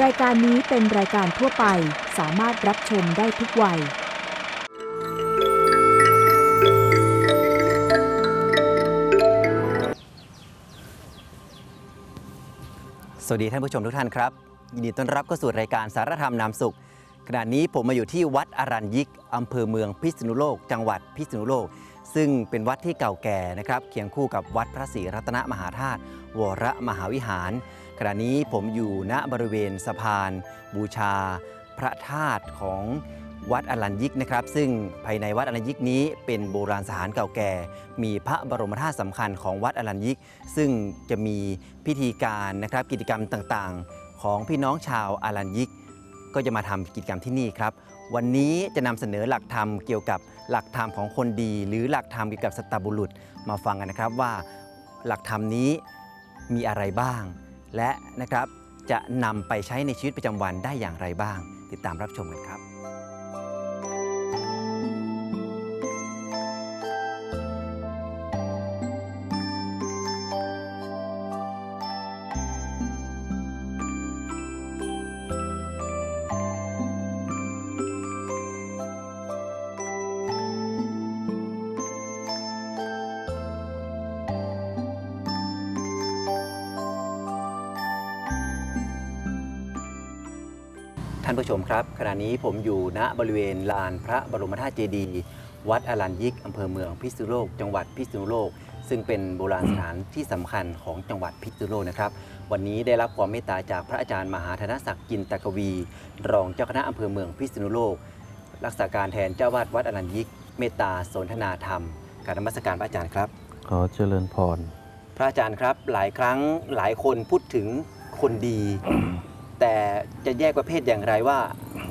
รายการนี้เป็นรายการทั่วไปสามารถรับชมได้ทุกวัย สวัสดีท่านผู้ชมทุกท่านครับ ยินดีต้อนรับเข้าสู่รายการสารธรรมนามสุข ขณะนี้ผมมาอยู่ที่วัดอรัญยิกอำเภอเมืองพิษณุโลก จังหวัดพิษณุโลก ซึ่งเป็นวัดที่เก่าแก่นะครับเคียงคู่กับวัดพระศรีรัตนมหาธาตุวรมหาวิหาร ขณะนี้ผมอยู่ณบริเวณสะพาน บูชา พระธาตุของวัดอรัญยิกนะครับ ซึ่งภายในวัดอรัญยิกนี้เป็นโบราณสถานเก่าแก่ มีพระบรมธาตุสำคัญของวัดอรัญยิก ซึ่งจะมีพิธีการนะครับกิจกรรมต่างๆ ของพี่น้องชาวอรัญยิก ก็จะมาทำกิจกรรมที่นี่ครับ วันนี้จะนำเสนอหลักธรรมเกี่ยวกับหลักธรรมของคนดี หรือหลักธรรมเกี่ยวกับสตบุรุษมาฟังกันนะครับว่าหลักธรรมนี้มีอะไรบ้าง และนะครับจะนำไปใช้ในชีวิตประจำวันได้อย่างไรบ้าง ติดตามรับชมกันครับานผู้ชมครับขณะนี้ผมอยู่ณบริเวณลานพระบรมธาตุเจดีย์วัดอรัญยิกอำเภอเมืองพิษณุโลก จังหวัดพิษณุโลก ซึ่งเป็นโบราณสถานที่สำคัญของจังหวัดพิษณุโลกนะครับ วันนี้ได้รับความเมตตาจากพระอาจารย์มหาธนศักดิ์จินตกวี รองเจ้าคณะอำเภอเมืองพิษณุโลก รักษาการแทนเจ้าวาดวัดอรัญยิก เมตตาสนทนาธรรม การนมัสการพระอาจารย์ครับ ขอเจริญพร พระอาจารย์ครับหลายครั้งหลายคนพูดถึงคนดี แต่จะแยกประเภทอย่างไรว่า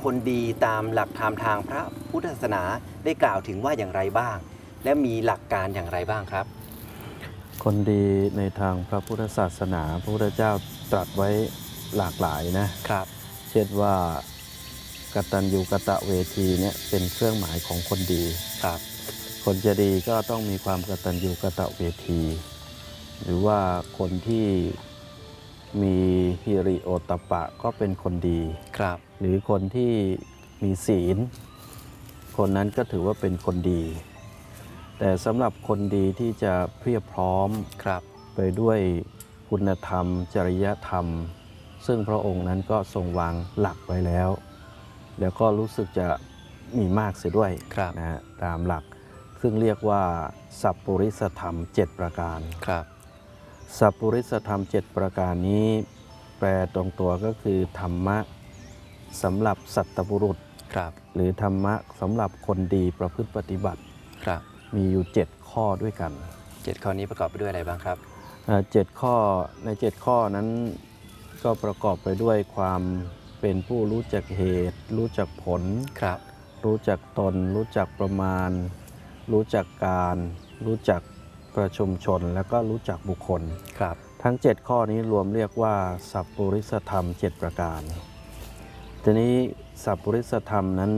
คนดีตามหลักธรรมทางพระพุทธศาสนาได้กล่าวถึงว่าอย่างไรบ้าง และมีหลักการอย่างไรบ้างครับ คนดีในทางพระพุทธศาสนา พระพุทธเจ้าตรัสไว้หลากหลายนะครับ เช่นว่ากตัญญูกตะเวทีเนี่ยเป็นเครื่องหมายของคนดีครับ คนจะดีก็ต้องมีความกตัญญูกตะเวที หรือว่าคนที่ มีฮิริโอตปปะก็เป็นคนดีครับ หรือคนที่มีศีล คนนั้นก็ถือว่าเป็นคนดี แต่สำหรับคนดีที่จะเพียบพร้อมครับไปด้วยคุณธรรม จริยธรรม ซึ่งพระองค์นั้นก็ทรงวางหลักไว้แล้ว แล้วก็รู้สึกจะมีมากเสียด้วยครับนะฮะตามหลัก ซึ่งเรียกว่าสัพปุริสธรรม 7 ประการครับ สัพปุริสธรรม7ประการนี้ แปลตรงตัวก็คือ ธรรมะสำหรับสัตบุรุษครับหรือธรรมะสำหรับคนดีประพฤติปฏิบัติครับมีอยู่ 7 ข้อด้วยกัน เจ็ดข้อนี้ประกอบไปด้วยอะไรบ้างครับอ่าเจ็ดข้อใน 7 ข้อนั้นก็ประกอบไปด้วยความเป็นผู้รู้จักเหตุ รู้จักผล ครับรู้จักตน รู้จักประมาณ รู้จักการ รู้จัก ประชุมชนแล้วก็รู้จักบุคคล ครับ ทั้ง 7 ข้อนี้รวมเรียกว่า สัพปุริสธรรม 7 ประการ ทีนี้สัพปุริสธรรมนั้น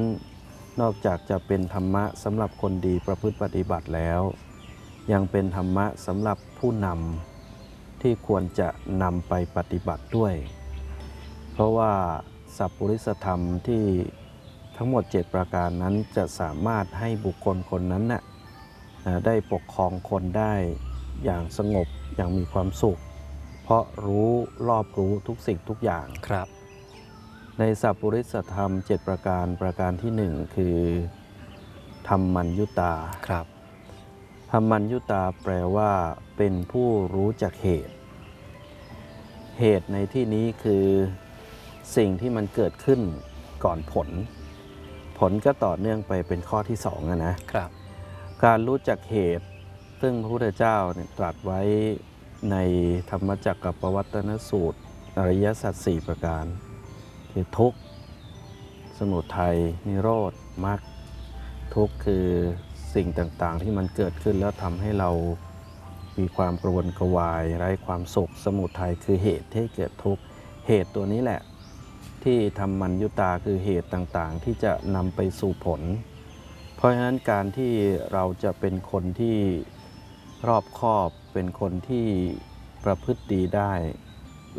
นอกจากจะเป็นธรรมะสำหรับคนดีประพฤติปฏิบัติแล้ว ยังเป็นธรรมะสำหรับผู้นำที่ควรจะนำไปปฏิบัติด้วย เพราะว่าสัพปุริสธรรมที่ทั้งหมด 7 ประการนั้นจะสามารถให้บุคคลคนนั้นน่ะเอ่อ ได้ปกครองคนได้อย่างสงบอย่างมีความสุข เพราะรู้รอบรู้ทุกสิ่งทุกอย่างครับ ในสัพปุริสธรรม 7 ประการประการที่หนึ่งคือธรรมัญยุตาครับธรรมัญยุตาแปลว่า เป็นผู้รู้จักเหตุ เหตุในที่นี้คือสิ่งที่มันเกิดขึ้นก่อนผล ผลก็ต่อเนื่องไปเป็นข้อที่สองอะนะครับ การรู้จักเหตุ ซึ่งพระพุทธเจ้าเนี่ยตรัสไว้ในธรรมจักรกับปวัตนสูตร อริยสัจสี่ประการคือทุกข์ สมุทัยนิโรธมรรคทุกข์คือสิ่งต่างๆ ที่มันเกิดขึ้นแล้วทำให้เรามีความกระวนกระวาย ไร้ความสุขสมุทัยคือเหตุที่เกิดทุกข์เหตุตัวนี้แหละ ที่ทำมันยุตาคือเหตุต่างๆ ที่จะนำไปสู่ผล ราะฉะนั้นการที่เราจะเป็นคนที่รอบคอบเป็นคนที่ประพฤติดีได้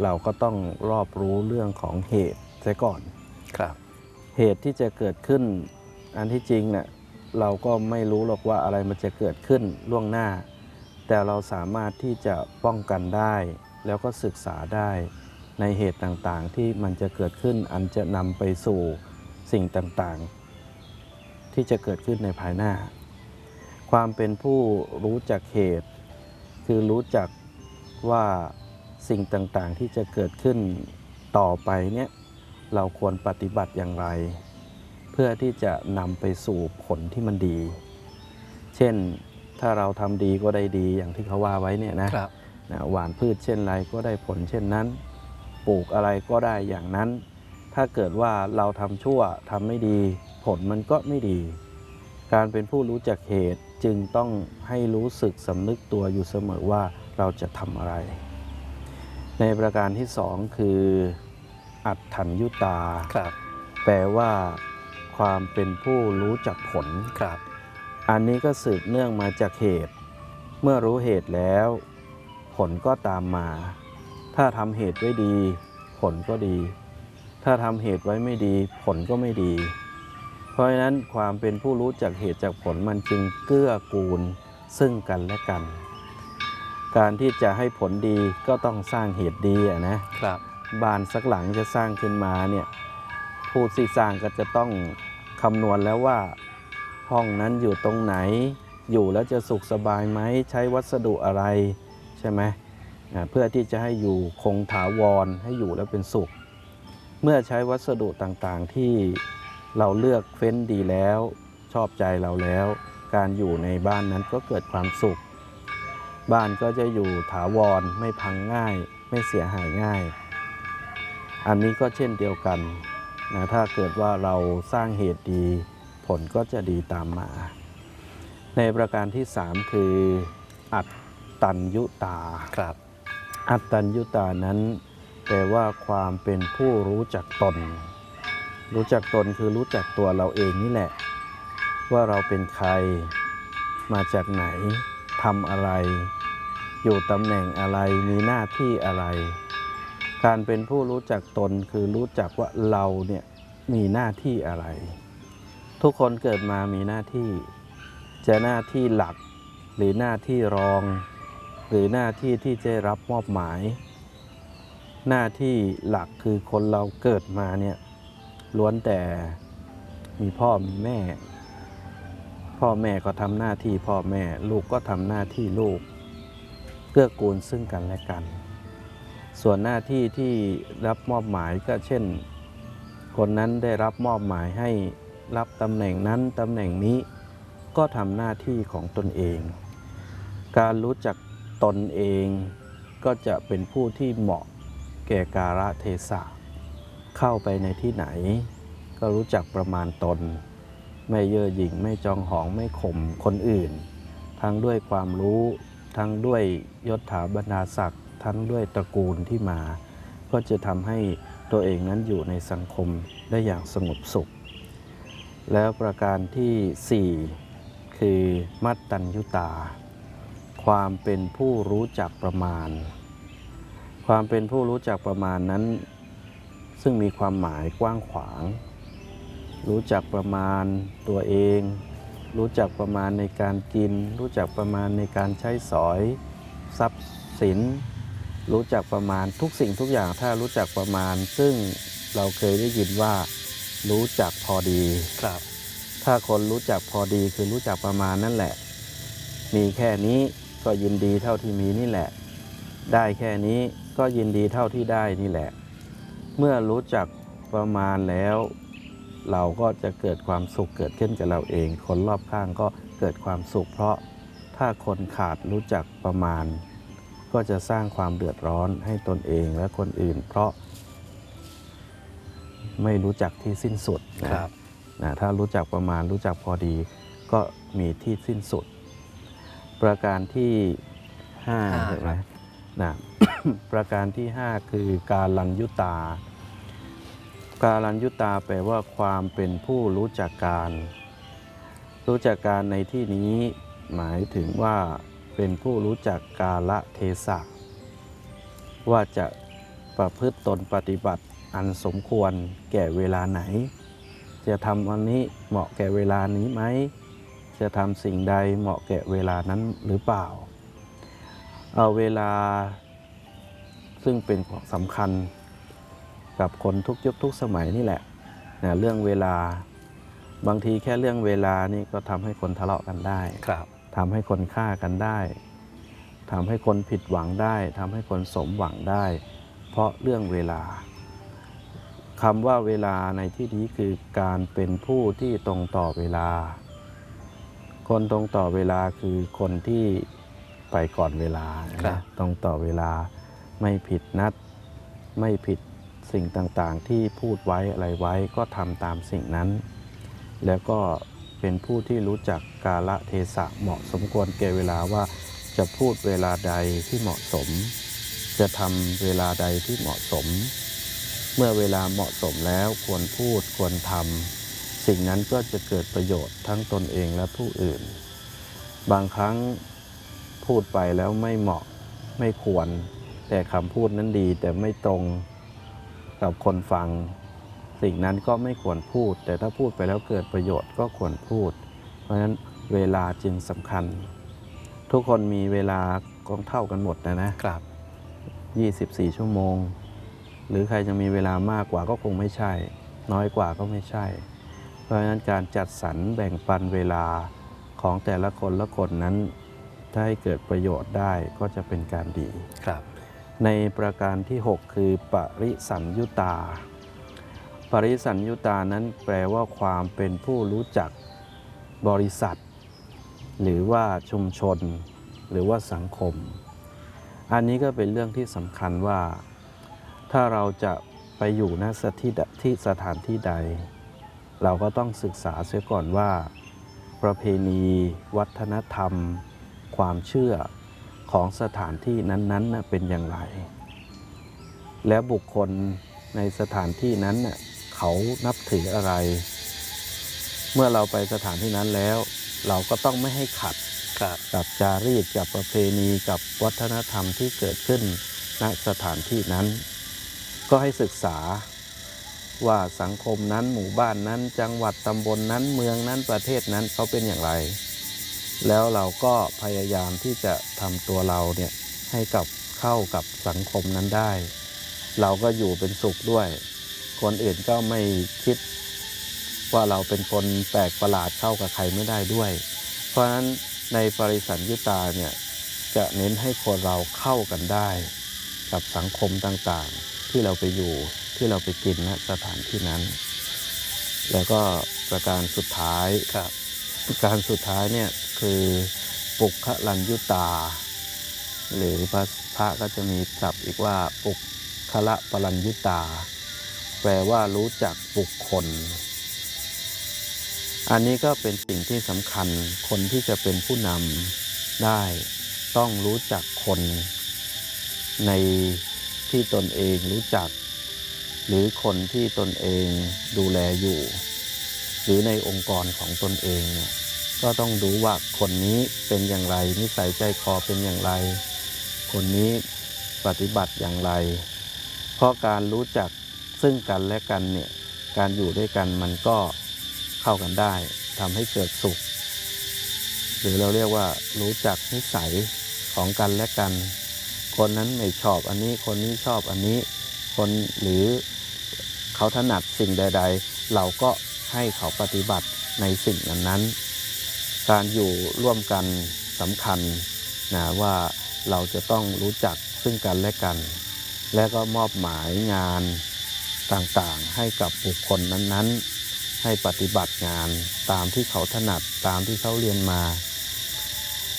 เราก็ต้องรอบรู้เรื่องของเหตุเสียก่อนครับ เหตุที่จะเกิดขึ้น อันที่จริงเนะ่ยเราก็ไม่รู้หรอกว่าอะไรมันจะเกิดขึ้นล่วงหน้า แต่เราสามารถที่จะป้องกันได้ แล้วก็ศึกษาได้ในเหตุต่างๆ ที่มันจะเกิดขึ้นอันจะนำไปสู่สิ่งต่างๆ ที่จะเกิดขึ้นในภายหน้า ความเป็นผู้รู้จักเหตุ คือรู้จักว่าสิ่งต่างๆที่จะเกิดขึ้นต่อไปเนี่ยเราควรปฏิบัติอย่างไร เพื่อที่จะนำไปสู่ผลที่มันดี เช่นถ้าเราทำดีก็ได้ดีอย่างที่เขาว่าไว้เนี่ยนะครับนะหว่านพืชเช่นไรก็ได้ผลเช่นนั้น ปลูกอะไรก็ได้อย่างนั้น ถ้าเกิดว่าเราทำชั่วทำไม่ดี ผลมันก็ไม่ดี การเป็นผู้รู้จักเหตุจึงต้องให้รู้สึกสำนึกตัวอยู่เสมอว่าเราจะทำอะไร ในประการที่สองคืออัตถัญยุตาครับแปลว่าความเป็นผู้รู้จักผลครับอันนี้ก็สืบเนื่องมาจากเหตุ เมื่อรู้เหตุแล้ว ผลก็ตามมา ถ้าทำเหตุไว้ดี ผลก็ดี ถ้าทำเหตุไว้ไม่ดี ผลก็ไม่ดี เพราะฉะนั้นความเป็นผู้รู้จักเหตุจากผลมันจึงเกื้อกูลซึ่งกันและกัน การที่จะให้ผลดีก็ต้องสร้างเหตุดีอะนะครับบ้านสักหลังจะสร้างขึ้นมาเนี่ยผู้ที่สร้างก็จะต้องคำนวณแล้วว่าห้องนั้นอยู่ตรงไหน อยู่แล้วจะสุขสบายไหมใช้วัสดุอะไรใช่ไหมอ่าเพื่อที่จะให้อยู่คงถาวรให้อยู่แล้วเป็นสุข เมื่อใช้วัสดุต่างๆที่ เราเลือกเฟ้นดีแล้ว ชอบใจเราแล้ว การอยู่ในบ้านนั้นก็เกิดความสุข บ้านก็จะอยู่ถาวรไม่พังง่าย ไม่เสียหายง่าย อันนี้ก็เช่นเดียวกันนะถ้าเกิดว่าเราสร้างเหตุดี ผลก็จะดีตามมา ในประการที่ 3 คือ อัตตัญยุตาครับ อัตตัญยุตานั้นแปลว่าความเป็นผู้รู้จักตน รู้จักตนคือรู้จักตัวเราเองนี่แหละ ว่าเราเป็นใคร มาจากไหนทำอะไร อยู่ตำแหน่งอะไรมีหน้าที่อะไร การเป็นผู้รู้จักตนคือรู้จักว่าเราเนี่ยมีหน้าที่อะไร ทุกคนเกิดมามีหน้าที่ จะหน้าที่หลัก หรือหน้าที่รอง หรือหน้าที่ที่จะรับมอบหมาย หน้าที่หลักคือคนเราเกิดมาเนี่ย ล้วนแต่มีพ่อมีแม่ พ่อแม่ก็ทำหน้าที่พ่อแม่ลูกก็ทำหน้าที่ลูกเกื้อกูลซึ่งกันและกัน ส่วนหน้าที่ที่รับมอบหมายก็เช่น คนนั้นได้รับมอบหมายให้รับตำแหน่งนั้นตำแหน่งนี้ก็ทำหน้าที่ของตนเอง การรู้จักตนเองก็จะเป็นผู้ที่เหมาะแก่กาลเทศะ เข้าไปในที่ไหน ก็รู้จักประมาณตน ไม่เย่อหยิ่งไม่จองหองไม่ข่มคนอื่น ทั้งด้วยความรู้ ทั้งด้วยยศถาบรรดาศักดิ์ทั้งด้วยตระกูลที่มา ก็จะทำให้ตัวเองนั้นอยู่ในสังคมได้อย่างสงบสุข แล้วประการที่ 4 คือมัตตัญยุตา ความเป็นผู้รู้จักประมาณ ความเป็นผู้รู้จักประมาณนั้น ซึ่งมีความหมายกว้างขวาง รู้จักประมาณตัวเอง รู้จักประมาณในการกิน รู้จักประมาณในการใช้สอย ทรัพย์สิน รู้จักประมาณทุกสิ่งทุกอย่างถ้ารู้จักประมาณ ซึ่งเราเคยได้ยินว่า รู้จักพอดีครับ ถ้าคนรู้จักพอดีคือรู้จักประมาณนั่นแหละ มีแค่นี้ก็ยินดีเท่าที่มีนี่แหละ ได้แค่นี้ก็ยินดีเท่าที่ได้นี่แหละ เมื่อรู้จักประมาณแล้ว เราก็จะเกิดความสุขเกิดขึ้นกับเราเอง คนรอบข้างก็เกิดความสุข เพราะถ้าคนขาดรู้จักประมาณ ก็จะสร้างความเดือดร้อนให้ตนเองและคนอื่น เพราะ ไม่รู้จักที่สิ้นสุดนะครับนะถ้ารู้จักประมาณรู้จักพอดีก็มีที่สิ้นสุด ประการที่5ห้าใช่ไหมครับ นะประการที่ 5 คือการลัญยุตา การลัญยุตาแปลว่าความเป็นผู้รู้จักการ รู้จักการในที่นี้หมายถึงว่าเป็นผู้รู้จักกาละเทศะ ว่าจะประพฤติตนปฏิบัติอันสมควรแก่เวลาไหน จะทำวันนี้เหมาะแก่เวลานี้ไหม จะทำสิ่งใดเหมาะแก่เวลานั้นหรือเปล่า เอาเวลา ซึ่งเป็นของสำคัญกับคนทุกยุคทุกสมัยนี่แหละนะเรื่องเวลาบางทีแค่เรื่องเวลานี่ก็ทำให้คนทะเลาะกันได้ครับทำให้คนฆ่ากันได้ทำให้คนผิดหวังได้ทำให้คนสมหวังได้ เพราะเรื่องเวลาคำว่าเวลาในที่นี้คือการเป็นผู้ที่ตรงต่อเวลา คนตรงต่อเวลาคือคนที่ ไปก่อนเวลาครับนะตรงต่อเวลาไม่ผิดนัด ไม่ผิดสิ่งต่างๆ ที่พูดไว้อะไรไว้ก็ทำตามสิ่งนั้น แล้วก็เป็นผู้ที่รู้จักกาละเทศะเหมาะสมควรแก่เวลาว่าจะพูดเวลาใดที่เหมาะสม จะทำเวลาใดที่เหมาะสม เมื่อเวลาเหมาะสมแล้วควรพูดควรทำสิ่งนั้นก็จะเกิดประโยชน์ทั้งตนเองและผู้อื่น บางครั้ง พูดไปแล้วไม่เหมาะไม่ควร แต่คำพูดนั้นดีแต่ไม่ตรงกับคนฟัง สิ่งนั้นก็ไม่ควรพูด แต่ถ้าพูดไปแล้วเกิดประโยชน์ก็ควรพูด เพราะฉะนั้นเวลาจึงสำคัญ ทุกคนมีเวลากองเท่ากันหมดนะนะครับ 24 ชั่วโมง หรือใครจะมีเวลามากกว่าก็คงไม่ใช่ น้อยกว่าก็ไม่ใช่ เพราะฉะนั้นการจัดสรรแบ่งปันเวลาของแต่ละคนละคนนั้น ถ้าให้เกิดประโยชน์ได้ก็จะเป็นการดี ครับ ในประการที่ 6 คือปริสัญยุตา ปริสัญยุตานั้นแปลว่าความเป็นผู้รู้จักบริษัท หรือว่าชุมชน หรือว่าสังคม อันนี้ก็เป็นเรื่องที่สำคัญว่า ถ้าเราจะไปอยู่ณสถานที่สถานที่ใด เราก็ต้องศึกษาเสียก่อนว่า ประเพณี วัฒนธรรม ความเชื่อของสถานที่นั้นๆน่ะเป็นอย่างไร และบุคคลในสถานที่นั้นน่ะเขานับถืออะไร เมื่อเราไปสถานที่นั้นแล้ว เราก็ต้องไม่ให้ขัดครับกับจารีตกับประเพณีกับวัฒนธรรมที่เกิดขึ้นณสถานที่นั้น ก็ให้ศึกษาว่าสังคมนั้นหมู่บ้านนั้น จังหวัดตำบลนนั้นเมืองนั้นประเทศนั้นเขาเป็นอย่างไร แล้วเราก็พยายามที่จะทำตัวเราเนี่ยให้กับเข้ากับสังคมนั้นได้ เราก็อยู่เป็นสุขด้วย คนอื่นก็ไม่คิด ว่าเราเป็นคนแปลกประหลาดเข้ากับใครไม่ได้ด้วย เพราะฉะนั้นในปริสัญญุตาเนี่ยจะเน้นให้คนเราเข้ากันได้ กับสังคมต่างๆ ที่เราไปอยู่ที่เราไปกินณสถานที่นั้น แล้วก็ประการสุดท้ายครับ ประการสุดท้ายเนี่ย คือปุคลัญยุตา หรือพระพระก็จะมีศัพท์อีกว่าปุคละปรัญยุตา แปลว่ารู้จักบุคคล อันนี้ก็เป็นสิ่งที่สำคัญคนที่จะเป็นผู้นำได้ต้องรู้จักคน ในที่ตนเองรู้จัก หรือคนที่ตนเองดูแลอยู่ หรือในองค์กรของตนเองเนี่ย ก็ต้องดูว่าคนนี้เป็นอย่างไร นิสัยใจคอเป็นอย่างไร คนนี้ปฏิบัติอย่างไร เพราะการรู้จักซึ่งกันและกันเนี่ยการอยู่ด้วยกันมันก็เข้ากันได้ทำให้เกิดสุข หรือเราเรียกว่ารู้จักนิสัยของกันและกัน คนนั้นไม่ชอบอันนี้คนนี้ชอบอันนี้ คนหรือเขาถนัดสิ่งใด ๆ เราก็ให้เขาปฏิบัติในสิ่งนั้นๆ การอยู่ร่วมกันสำคัญนะว่าเราจะต้องรู้จักซึ่งกันและกัน และก็มอบหมายงานต่างๆ ให้กับบุคคลนั้นๆ ให้ปฏิบัติงานตามที่เขาถนัดตามที่เขาเรียนมา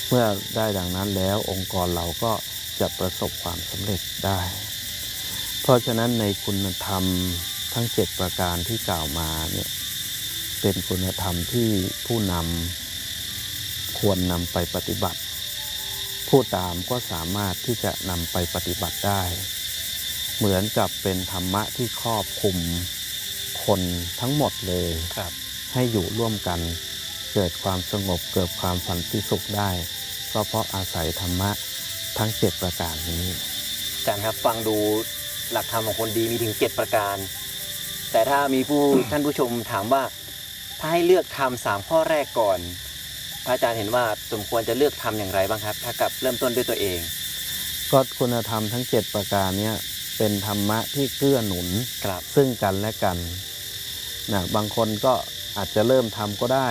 เมื่อได้ดังนั้นแล้วองค์กรเราก็จะประสบความสำเร็จได้ เพราะฉะนั้นในคุณธรรมทั้ง 7 ประการที่กล่าวมาเนี่ยเป็นคุณธรรมที่ผู้นำ ควรนำไปปฏิบัติ ผู้ตามก็สามารถที่จะนำไปปฏิบัติได้ เหมือนกับเป็นธรรมะที่ครอบคลุมคนทั้งหมดเลยครับให้อยู่ร่วมกันเกิดความสงบเกิดความสันติสุขได้ ก็เพราะอาศัยธรรมะทั้ง 7 ประการนี้อาจารย์ครับฟังดูหลักธรรมของคนดีมีถึง 7 ประการ แต่ถ้ามีผู้ท่านผู้ชมถามว่า ถ้าให้เลือกทำสามข้อแรกก่อน พระอาจารย์เห็นว่าสมควรจะเลือกทำอย่างไรบ้างครับ ถ้ากับเริ่มต้นด้วยตัวเอง ก็คุณธรรมทั้ง 7 ประการเนี้เป็นธรรมะที่เกื้อหนุนครับซึ่งกันและกันนะบางคนก็อาจจะเริ่มทำก็ได้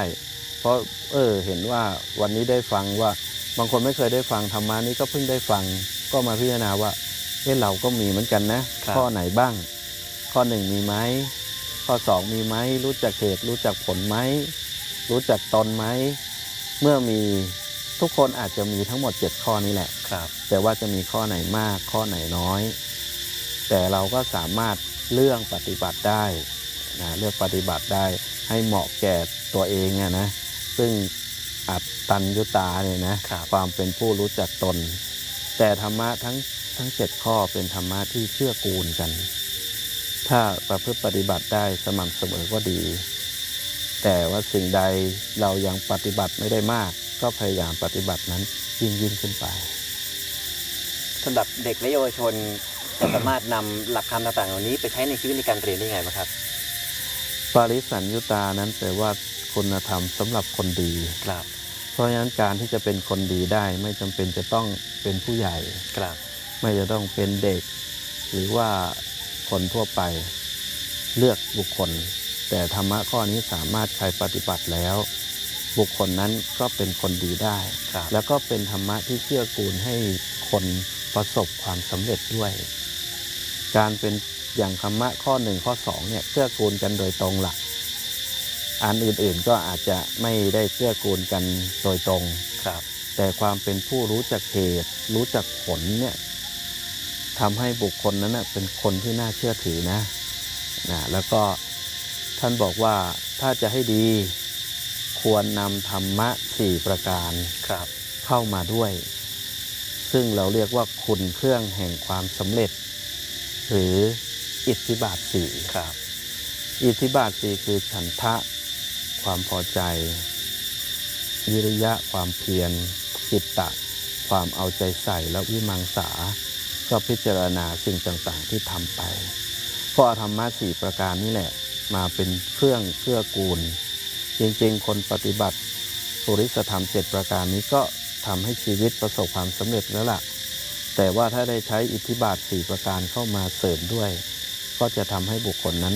เพราะเออเห็นว่าวันนี้ได้ฟังว่า บางคนไม่เคยได้ฟังธรรมะนี้ก็เพิ่งได้ฟัง ก็มาพิจารณาว่าเออเราก็มีเหมือนกันนะครับข้อไหนบ้าง ข้อหนึ่งมีไหมข้อสองมีไหมรู้จักเหตุรู้จักผลไหมรู้จักตนไหม เมื่อมีทุกคนอาจจะมีทั้งหมด 7 ข้อนี้แหละครับ แต่ว่าจะมีข้อไหนมากข้อไหนน้อย แต่เราก็สามารถเลือกปฏิบัติได้นะเลือกปฏิบัติได้ให้เหมาะแก่ตัวเองอะนะซึ่งอัตตัญญุตาเนี่ยนะครับความเป็นผู้รู้จักตน แต่ธรรมะทั้งทั้งเจ็ดข้อเป็นธรรมะที่เชื่อกูลกัน ถ้าประพฤติปฏิบัติได้สม่ำเสมอก็ดี แต่ว่าสิ่งใดเรายังปฏิบัติไม่ได้มาก ก็พยายามปฏิบัตินั้นยิ่งยิ่งขึ้นไปสำหรับเด็กและเยาวชนจะสามารถนำหลักธรรมต่างๆเหล่านี้ไปใช้ในชีวิตในการเรียนได้ยังไงบ้างครับ ปาริสัญยุตานั้นแปลว่าคุณธรรมสำหรับคนดีครับ เพราะฉะนั้นการที่จะเป็นคนดีได้ไม่จำเป็นจะต้องเป็นผู้ใหญ่ครับ ไม่จะต้องเป็นเด็ก หรือว่าคนทั่วไปเลือกบุคคล แต่ธรรมะข้อนี้สามารถใครปฏิบัติแล้ว บุคคลนั้นก็เป็นคนดีได้ครับแล้วก็เป็นธรรมะที่เชื่อกูลให้คนประสบความสำเร็จด้วย การเป็นอย่างธรรมะข้อหนึ่งข้อสองเนี่ยเกื้อกูลกันโดยตรงหลัก อันอื่นๆก็อาจจะไม่ได้เกื้อกูลกันโดยตรงครับ แต่ความเป็นผู้รู้จักเหตุ รู้จักผลเนี่ยทำให้บุคคลนั้นนะเป็นคนที่น่าเชื่อถือนะนะแล้วก็ ท่านบอกว่าถ้าจะให้ดีควรนำธรรมะสี่ประการครับ เข้ามาด้วย ซึ่งเราเรียกว่าคุณเครื่องแห่งความสำเร็จ หรืออิทธิบาทสี่ครับ อิทธิบาทสี่คือฉันทะ ความพอใจ วิริยะความเพียรจิตตะ ความเอาใจใส่และวิมังสา ก็พิจารณาสิ่งต่างๆที่ทำไป เพราะธรรมะสี่ประการนี้แหละ มาเป็นเครื่องเกื้อกูล จริงๆ คนปฏิบัติปุริสธรรมเจ็ดประการนี้ก็ทำให้ชีวิตประสบความสำเร็จแล้วล่ะ แต่ว่าถ้าได้ใช้อิทธิบาทสี่ประการเข้ามาเสริมด้วย ก็จะทำให้บุคคลนั้น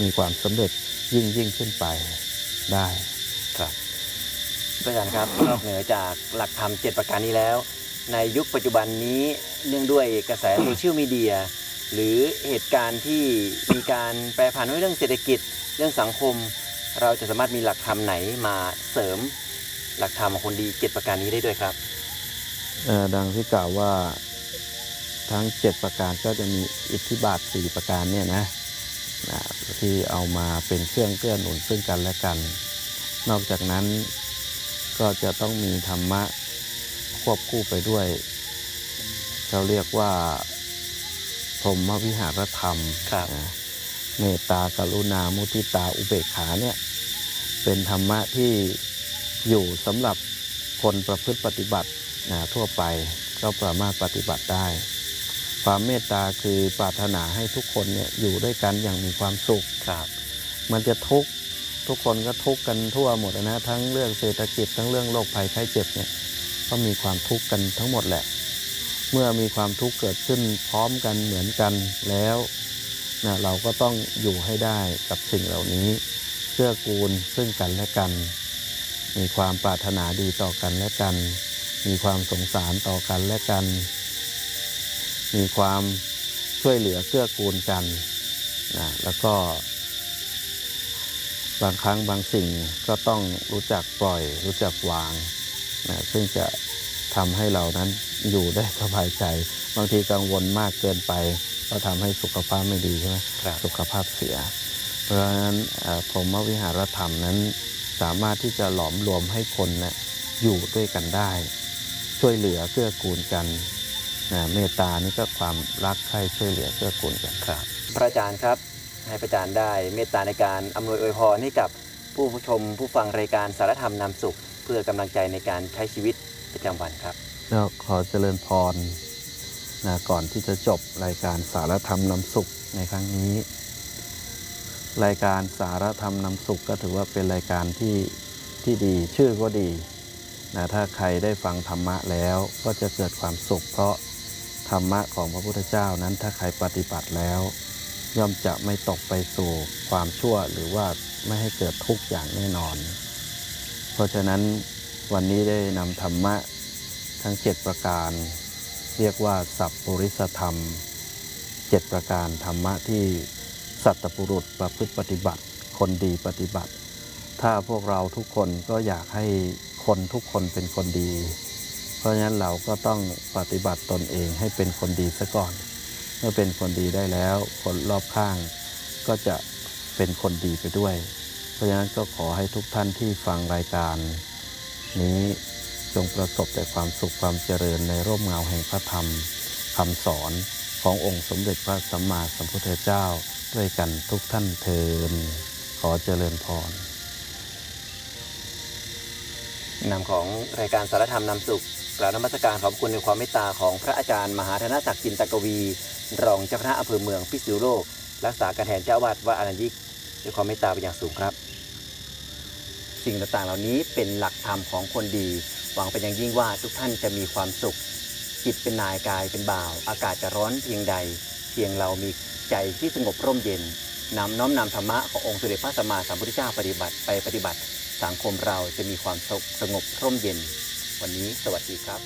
มีความสำเร็จยิ่งยิ่งขึ้นไปได้ครับพระอาจารย์ครับนอกเหนือจากหลักธรรม7ประการนี้แล้ว ในยุคปัจจุบันนี้เนื่องด้วยกระแสโซเชียลมีเดีย หรือเหตุการณ์ที่มีการแปรผันในเรื่องเศรษฐกิจเรื่องสังคม เราจะสามารถมีหลักธรรมไหนมาเสริมหลักธรรมของคนดี7ประการนี้ได้ด้วยครับดังที่กล่าวว่าทั้ง 7 ประการก็จะมีอิทธิบาท 4 ประการเนี่ยนะนะที่เอามาเป็นเครื่องเกื้อหนุนซึ่งกันและกัน นอกจากนั้นก็จะต้องมีธรรมะควบคู่ไปด้วยเราเรียกว่า พรหมวิหารธรรมครับนะเมตตากรุณามุทิตาอุเบกขาเนี่ยเป็นธรรมะที่อยู่สำหรับคนประพฤติปฏิบัตินะทั่วไปก็สามารถปฏิบัติได้ ความเมตตาคือปรารถนาให้ทุกคนเนี่ยอยู่ด้วยกันอย่างมีความสุขครับมันจะทุกข์ทุกคนก็ทุกข์กันทั่วหมดนะทั้งเรื่องเศรษฐกิจทั้งเรื่องโรคภัยไข้เจ็บเนี่ยก็มีความทุกข์กันทั้งหมดแหละ เมื่อมีความทุกข์เกิดขึ้นพร้อมกันเหมือนกันแล้วนะเราก็ต้องอยู่ให้ได้กับสิ่งเหล่านี้เพื่อกูลซึ่งกันและกัน มีความปรารถนาดีต่อกันและกัน มีความสงสารต่อกันและกัน มีความช่วยเหลือเกื้อกูลกันนะแล้วก็ บางครั้งบางสิ่งก็ต้องรู้จักปล่อยรู้จักวางนะซึ่งจะ ทำให้เรานั้นอยู่ได้สบายใจ บางทีกังวลมากเกินไป ก็ทำให้สุขภาพไม่ดีใช่ไหมครับสุขภาพเสีย เพราะฉะนั้นเอ่อพรหมวิหารธรรมนั้นสามารถที่จะหลอมรวมให้คนนะอยู่ด้วยกันได้ ช่วยเหลือเกื้อกูลกันนะเมตตานี่ก็ความรักใคร่ช่วยเหลือเกื้อกูลกันครับ พระอาจารย์ครับให้พระอาจารย์ได้เมตตาในการอำนวยอวยพรให้กับผู้ชมผู้ฟังรายการสารธรรมนำสุข เพื่อกำลังใจในการใช้ชีวิตประจำวันครับ แล้วขอเจริญพรนะก่อนที่จะจบรายการสารธรรมนำสุขในครั้งนี้ รายการสารธรรมนำสุขก็ถือว่าเป็นรายการที่ที่ดีชื่อก็ดีนะถ้าใครได้ฟังธรรมะแล้วก็จะเกิดความสุข เพราะธรรมะของพระพุทธเจ้านั้นถ้าใครปฏิบัติแล้ว ย่อมจะไม่ตกไปสู่ความชั่วหรือว่าไม่ให้เกิดทุกข์อย่างแน่นอน เพราะฉะนั้นวันนี้ได้นำธรรมะทั้ง 7 ประการ เรียกว่า สัพปริสธรรม 7 ประการธรรมะที่สัตปุรุษประพฤติปฏิบัติ คนดีปฏิบัติ ถ้าพวกเราทุกคนก็อยากให้คนทุกคนเป็นคนดี เพราะฉะนั้นเราก็ต้องปฏิบัติตนเองให้เป็นคนดีซะก่อน เมื่อเป็นคนดีได้แล้ว คนรอบข้างก็จะเป็นคนดีไปด้วย เพราะฉะนั้นก็ขอให้ทุกท่านที่ฟังรายการ นี้จงประสบแต่ความสุขความเจริญในร่มเงาแห่งพระธรรมคำสอนขององค์สมเด็จพระสัมมาสัมพุทธเจ้าด้วยกันทุกท่านเทินขอเจริญพรนำของรายการสารธรรมนำสุขกล่าวนมัสการขอบคุณในความเมตตาของพระอาจารย์ มหาธนศักดิ์จินตกวี รองเจ้าคณะอำเภอเมืองพิษณุโลก รักษาการแทนเจ้าวาดวัดอรัญยิก ด้วยความเมตตาเป็นอย่างสูงครับ สิ่งต่างๆเหล่านี้เป็นหลักธรรมของคนดี หวังเป็นอย่างยิ่งว่าทุกท่านจะมีความสุข จิตเป็นนายกายเป็นบ่าว อากาศจะร้อนเพียงใด เพียงเรามีใจที่สงบร่มเย็นนำน้อมนำธรรมะขององค์สมเด็จพระสัมมาสัมพุทธเจ้าปฏิบัติไปปฏิบัติ สังคมเราจะมีความสุขสงบร่มเย็น วันนี้สวัสดีครับ